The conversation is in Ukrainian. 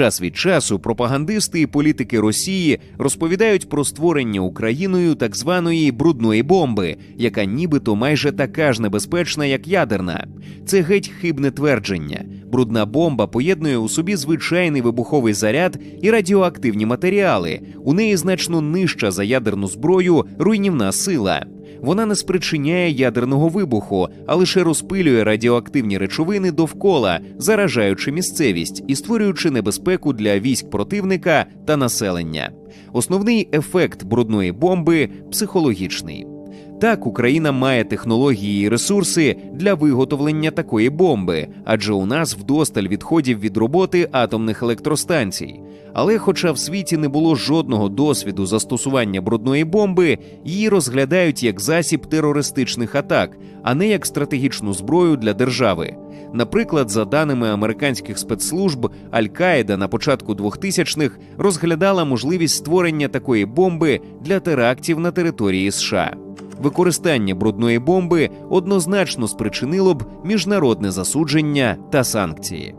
Час від часу пропагандисти і політики Росії розповідають про створення Україною так званої брудної бомби, яка нібито майже така ж небезпечна, як ядерна. Це геть хибне твердження. Брудна бомба поєднує у собі звичайний вибуховий заряд і радіоактивні матеріали. У неї значно нижча за ядерну зброю руйнівна сила. Вона не спричиняє ядерного вибуху, а лише розпилює радіоактивні речовини довкола, заражаючи місцевість і створюючи небезпеку для військ противника та населення. Основний ефект брудної бомби психологічний. Так, Україна має технології і ресурси для виготовлення такої бомби, адже у нас вдосталь відходів від роботи атомних електростанцій. Але, хоча в світі не було жодного досвіду застосування брудної бомби, її розглядають як засіб терористичних атак, а не як стратегічну зброю для держави. Наприклад, за даними американських спецслужб, Аль-Каїда на початку 2000-х розглядала можливість створення такої бомби для терактів на території США. Використання брудної бомби однозначно спричинило б міжнародне засудження та санкції.